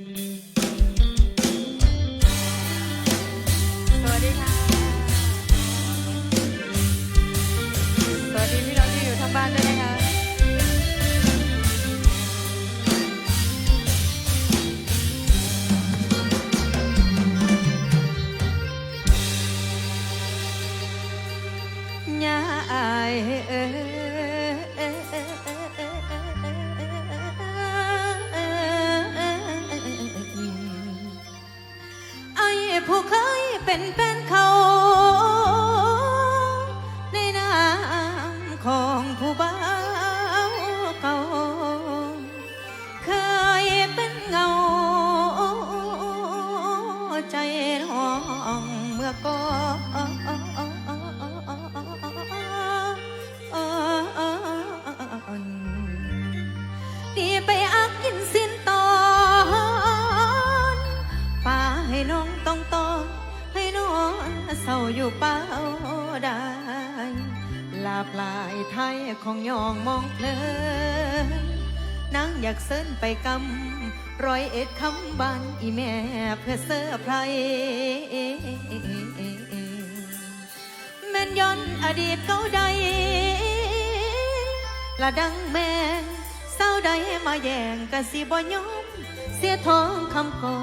Música ผู้เคยเป็นแฟนเขา ในนามของผู้บ่าวเก่าเคยเป็นเงา ใจร้องเมื่อก่อนายไทยของยองมองเพลินนางอยากเส้นไปกำรอยเอ็ดคำบานอีแม่เพื่อเสื้อไพรแมนย้อนอดีตเก่าใดละดังแม่เศร้าใดมาแย่งกันสิบ่ยอมเสียทองคำกอ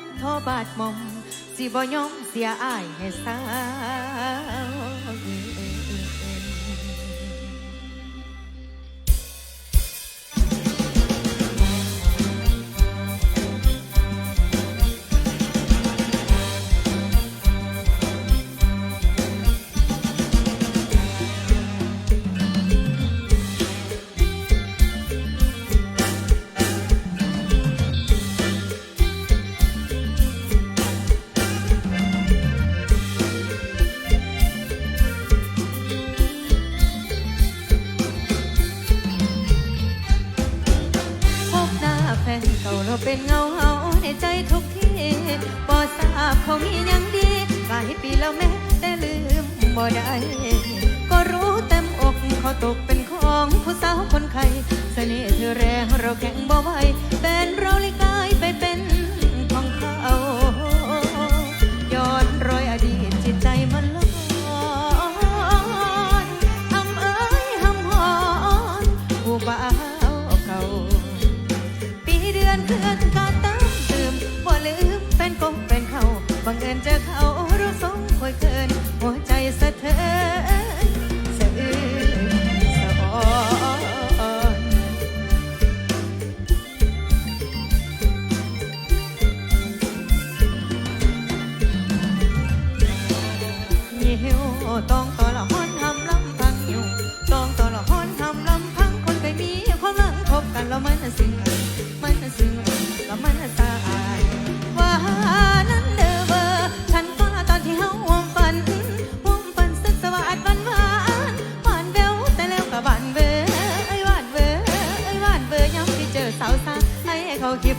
นทอบาดมอมสิบ่ยอมเสียอายให้สาว เขามีอย่างดีหลายปีแล้วแม่แต่ลืมบ่ได้ก็รู้เต็มอกเขาตกเป็นของผู้สาวคนไข้เสน่ห์เธอแรงเราแข็งบ่ไหวเป็นเราลิก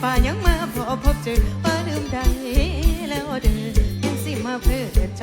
ป่ายังมาพอพบเจอว่าลืมได้แล้วเดินยังสิมาเพื่อใจ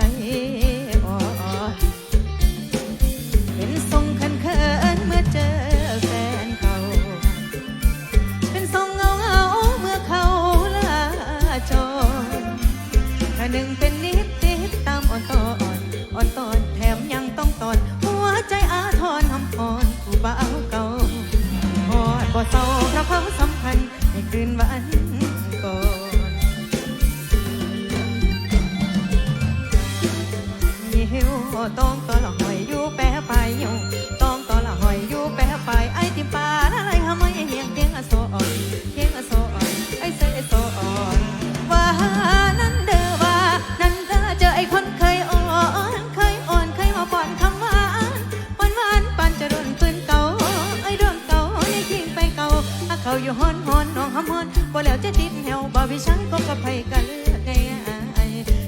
แล้วจะติดแถวบ่พี่ฉังก็กับไผกันเลือกไง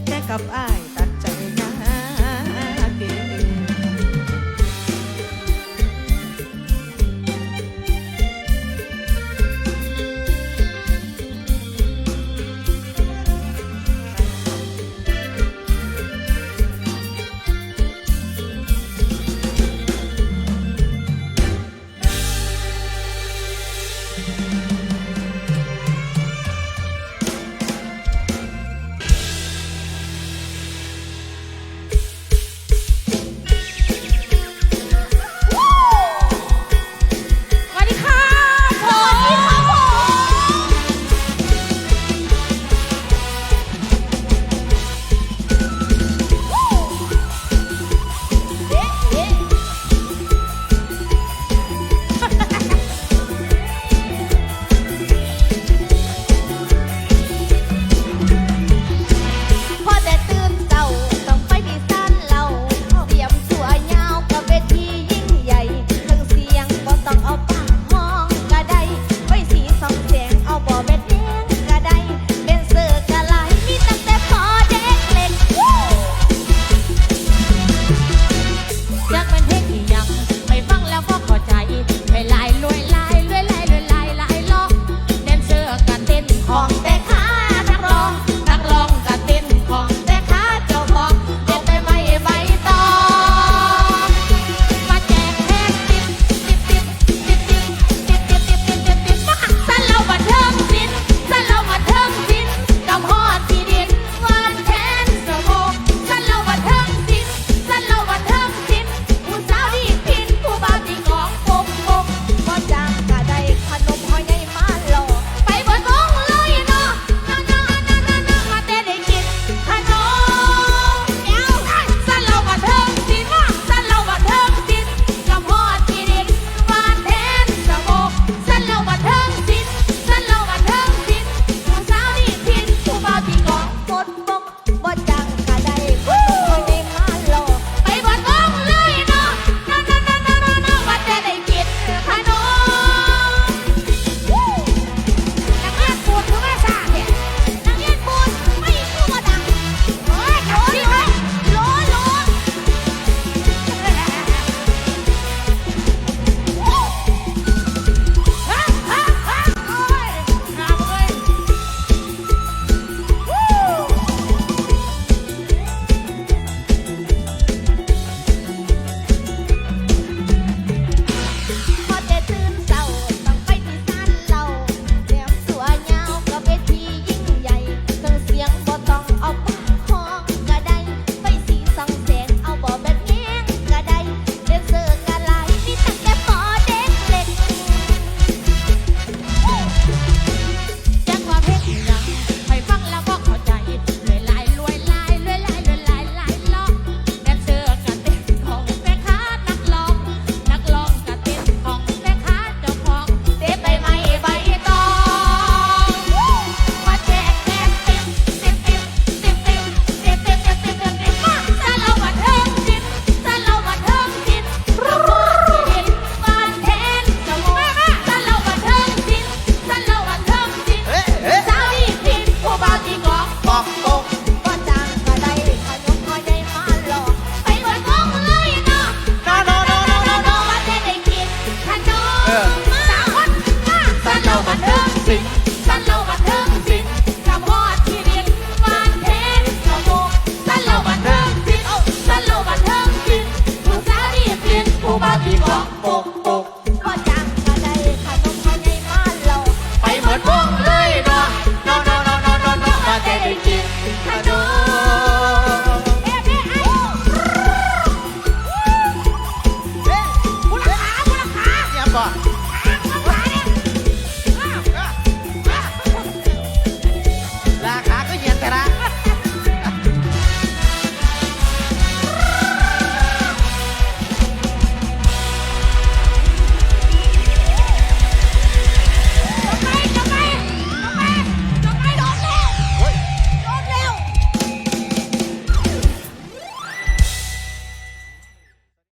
แต่กับไอ